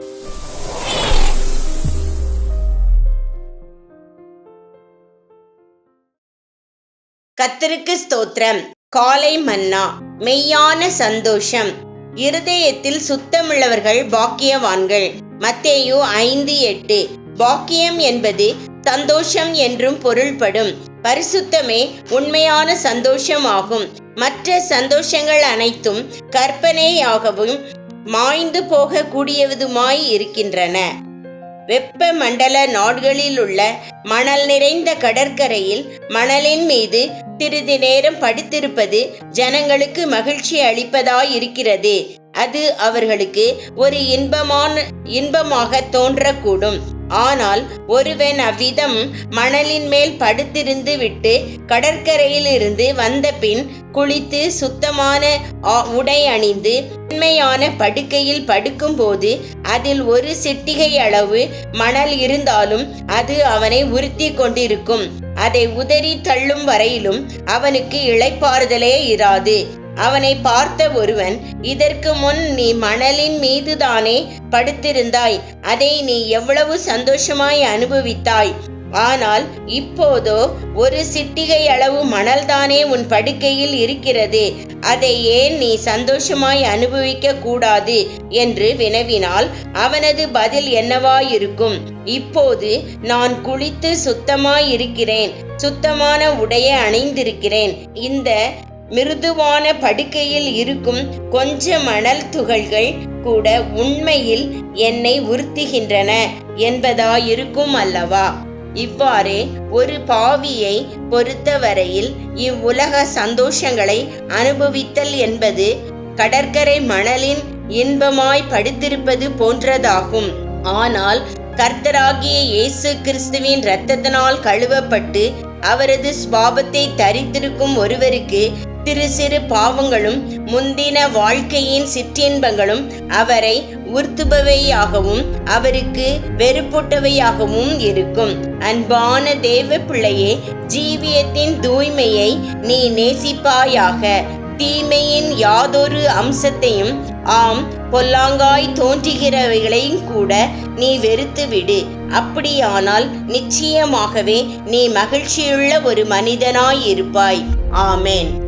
கத்தருக்கு ஸ்தோத்திரம். காலை மன்னா. மெய்யான சந்தோஷம். இருதயத்தில் சுத்தமுள்ளவர்கள் பாக்கியவான்கள். மத்தேயு ஐந்து எட்டு. பாக்கியம் என்பது சந்தோஷம் என்றும் பொருள்படும். பரிசுத்தமே உண்மையான சந்தோஷம் ஆகும் மற்ற சந்தோஷங்கள் அனைத்தும் கற்பனையாகவும் மாய்ந்து போக கூடியதுமாய் இருக்கின்றன. வெப்ப மண்டல நாடுகளில் உள்ள மணல் நிறைந்த கடற்கரையில் மணலின் மீது சிறிது நேரம் படுத்திருப்பது ஜனங்களுக்கு மகிழ்ச்சி அளிப்பதாய் இருக்கிறது அது அவர்களுக்கு ஒரு இன்பமான இன்பமாக தோன்றக்கூடும். ஆனால் ஒருவன் அவ்விதம் மணலின் மேல் படுத்திருந்து விட்டு கடற்கரையிலிருந்து வந்த பின் குளித்து சுத்தமான உடை அணிந்து உண்மையான படுக்கையில் படுக்கும்போது அதில் ஒரு சிட்டிகை அளவு மணல் இருந்தாலும் அது அவனை உறுத்தி கொண்டிருக்கும். அதை உதறி தள்ளும் வரையிலும் அவனுக்கு இளைப்பாறுதலே இராது. அவனை பார்த்த ஒருவன் இதற்கு முன் நீ மணலின் மீதுதானே படுத்திருந்தாய். அதை நீ எவ்வளவு சந்தோஷமாய் அனுபவித்தாய். ஆனால் இப்போதோ ஒரு சிட்டிகை அளவு மணல்தானே உன் படுக்கையில் இருக்கிறது. அதை ஏன் நீ சந்தோஷமாய் அனுபவிக்க கூடாது? என்று வினவினால் அவனது பதில் என்னவாயிருக்கும் இப்போது நான் குளித்து சுத்தமாய் இருக்கிறேன் சுத்தமான உடையை அணிந்திருக்கிறேன். இந்த மிருதுவான படுக்கையில் இருக்கும் கொஞ்ச மணல் துகள்கள் கூட உண்மையில் என்னை உறுத்துகின்றன என்பதாயிருக்கும் அல்லவா? இவ்வாறே ஒரு பாவியை பொறுத்தவரையில் இவ்வுலக சந்தோஷங்களை அனுபவித்தல் என்பது கடற்கரை மணலின் இன்பமாய் படுத்திருப்பது போன்றதாகும். ஆனால் கர்த்தராகிய இயேசு கிறிஸ்துவின் இரத்தத்தினால் கழுவப்பட்டு அவரது ஸ்வாபத்தை தரித்திருக்கும் ஒருவருக்கு சிறு சிறு பாவங்களும் முந்தின வாழ்க்கையின் சிற்றின்பங்களும் அவரை உறுத்துபவையாகவும் அவருக்கு வெறுப்புட்டவையாகவும் இருக்கும். அன்பான தேவ பிள்ளையே ஜீவியத்தின் தூய்மையை நீ நேசிப்பாயாக. தீமையின் யாதொரு அம்சத்தையும் ஆம் பொல்லாங்காய் தோன்றுகிறவைகளையும் கூட நீ வெறுத்து விடு. அப்படியானால் நிச்சயமாகவே நீ மகிழ்ச்சியுள்ள ஒரு மனிதனாய் இருப்பாய் ஆமேன்.